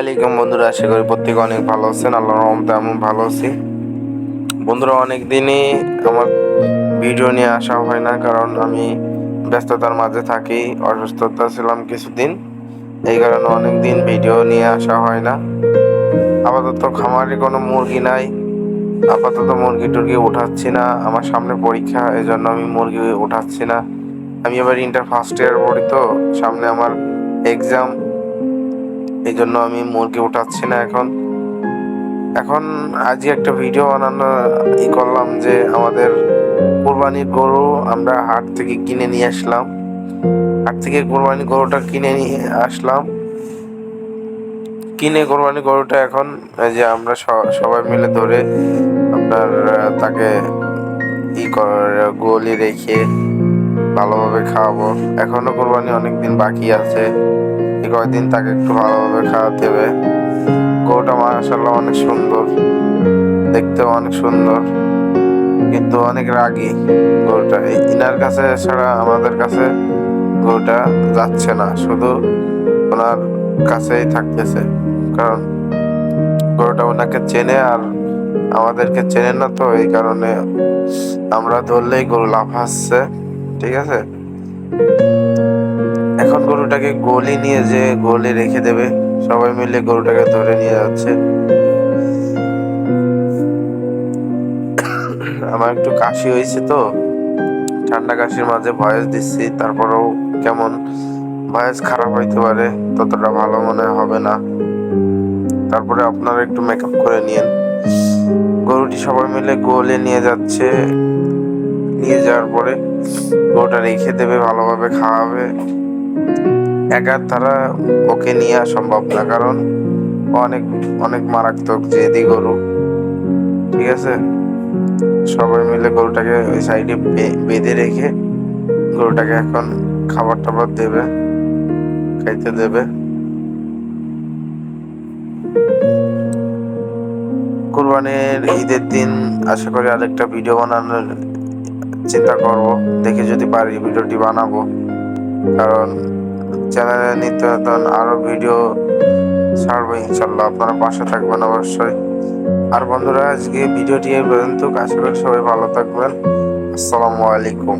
আলাইকুম বন্ধুরা, আশা করি প্রত্যেকে অনেক ভালো আছেন, আল্লাহর রহমতে আমি ভালো আছি। বন্ধুরা অনেক দিনই আমার ভিডিও নিয়ে আসা হয় না, কারণ আমি ব্যস্ততার মাঝে থাকি, অসুস্থতা ছিলাম কিছুদিন, এই কারণে অনেক দিন ভিডিও নিয়ে আসা হয় না। আপাতত খামারে কোনো মুরগি নাই, আপাতত মুরগি টুরগি উঠাচ্ছি না, আমার সামনে পরীক্ষা এই জন্য আমি মুরগি উঠাচ্ছি না। আমি এবার ইন্টার ফার্স্ট ইয়ার পড়ি তো, সামনে আমার এক্সাম এই জন্য আমি মুরগি উঠাচ্ছি না এখন। এখন আজকে একটা ভিডিও বানানো ই করলাম যে আমাদের কোরবানির গরু আমরা হাট থেকে কিনে নিয়ে আসলাম। হাট থেকে কোরবানি গরুটা কিনে নিয়ে আসলাম। কিনে কোরবানি গরুটা এখন যে আমরা সবাই মিলে ধরে আপনার তাকে ই গলি রেখে ভালোভাবে খাওয়াবো। এখনও কোরবানি অনেক দিন বাকি আছে। এই কয়েকদিন তাকে একটু ভালোভাবে খাওয়াতে হবে। গরুটা মাশাল্লাহ অনেক সুন্দর। দেখতেও অনেক সুন্দর। কিন্তু অনেক রাগী গরুটা। ইনার কাছে ছাড়া আমাদের কাছে গরুটা যাচ্ছে না। শুধু ওনার কাছেই থাকতেছে। কারণ গরুটা ওনাকে চেনে আর আমাদেরকে চেনে না তো, এই কারণে আমরা ধরলেই গরু লাফাচ্ছে। ঠিক আছে? এখন গরুটাকে গলি নিয়ে যে গলি রেখে দেবে, সবাই মিলে গরুটাকে ধরে নিয়ে যাচ্ছে। আমার একটু কাশি হয়েছে তো, ঠান্ডা কাশির মাঝে ভয়েস দিচ্ছি, তারপরেও কেমন ভয়েস খারাপ হইতে পারে, ততটা ভালো মনে হবে না। তারপরে আপনারা একটু মেকআপ করে নিন গরুটি সবাই মিলে গোলে নিয়ে যাচ্ছে, নিয়ে যাওয়ার পরে গরুটা রেখে দেবে, ভালোভাবে খাওয়াবে। একার দ্বারা ওকে নিয়ে সম্ভব না, কারণ অনেক অনেক মারাত্মক জেদি গরু, ঠিক আছে? সবাই মিলে গরুটাকে ওই সাইডে বেঁধে রেখে গরুটাকে এখন খাবার টাবার দেবে, খাইতে দেবে। কোরবানির ঈদের দিন আশা করি আরেকটা ভিডিও বানানোর চিন্তা করব, দেখে যদি পারি ভিডিওটি বানাবো। কারণ চ্যানেলে নিত্য নতুন আরও ভিডিও ছাড়বো ইনশাল্লাহ। আপনারা পাশে থাকবেন অবশ্যই। আর বন্ধুরা, আজকে ভিডিওটি এই পর্যন্ত করি সবাই ভালো থাকবেন। আসসালামু আলাইকুম।